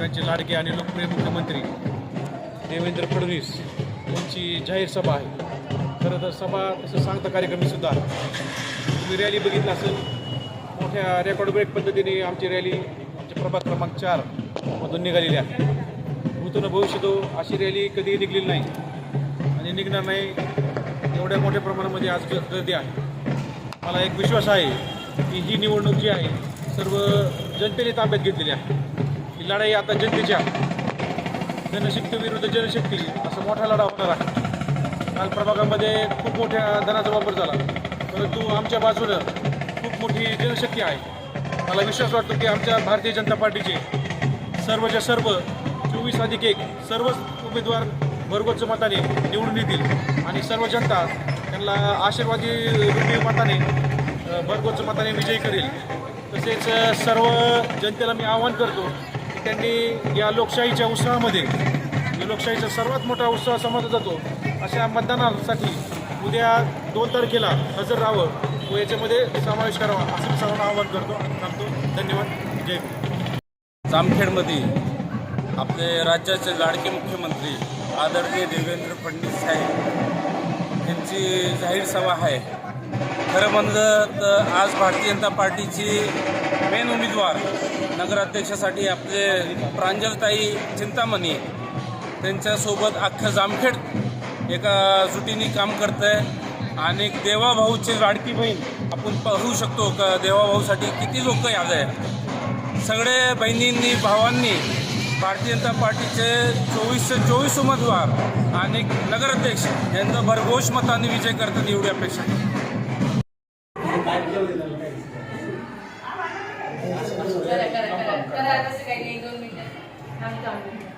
लाडके आणि लोकप्रिय मुख्यमंत्री देवेंद्र फडणवीस यांची जाहीर सभा आहे. खरं तर सभा तसं सांगता कार्यक्रमीसुद्धा तुम्ही रॅली बघितलं असेल मोठ्या रेकॉर्ड ब्रेक पद्धतीने आमची रॅली आमच्या प्रभाग क्रमांक चार मधून निघालेली आहे. भूतन भविष्यतो अशी रॅली कधीही निघलेली नाही आणि निघणार नाही एवढ्या मोठ्या प्रमाणामध्ये आज गर्दी आहे. मला एक विश्वास आहे की ही निवडणूक जी आहे सर्व जनतेने ताब्यात घेतलेली आहे. ही लढाई आता जनतेच्या आहे. जनशक्ती विरुद्ध जनशक्ती असा मोठा लढा होणार आहे. काल प्रभागामध्ये खूप मोठ्या धनाचा वापर झाला. परंतु आमच्या बाजूनं खूप मोठी जनशक्ती आहे. मला विश्वास वाटतो की आमच्या भारतीय जनता पार्टीचे सर्वच्या सर्व चोवीस अधिक एक सर्वच उमेदवार भरगोच मताने निवडून येतील. आणि सर्व जनता त्यांना आशीर्वादी रूपी मताने भरगोच मताने विजयी करेल. तसेच सर्व जनतेला मी आवाहन करतो त्यांनी या लोकशाहीच्या उत्साहामध्ये लोकशाहीचा सर्वात मोठा उत्साह समजला जातो अशा मतदानासाठी उद्या दोन तारखेला हजर राहावं व याच्यामध्ये समावेश करावा असं सर्वांना आवाहन करतो आणि धन्यवाद. जय जामखेडमध्ये आपले राज्याचे लाडके मुख्यमंत्री आदरणीय देवेंद्र फडणवीस साहेब यांची जाहीर सभा आहे. खरं म्हणलं तर आज भारतीय जनता पार्टीची मेन उमेदवार नगराध्यक्षासाठी आपले प्रांजलताई चिंतामणी त्यांच्यासोबत अख्खं जामखेड एका जुटीने काम करतं आहे आणि देवाभाऊची लाडकी बहीण आपण पाहू शकतो का? देवाभाऊसाठी किती लोक याद आहे? सगळे बहिणींनी भावांनी भारतीय जनता पार्टीचे चोवीसशे चोवीस उमेदवार आणि नगराध्यक्ष यांचा भरघोष मताने विजय करतात एवढी अपेक्षा आहे. करा करा करा. करा तसं काही नाही दोन मिनिटं. थांबतो आम्ही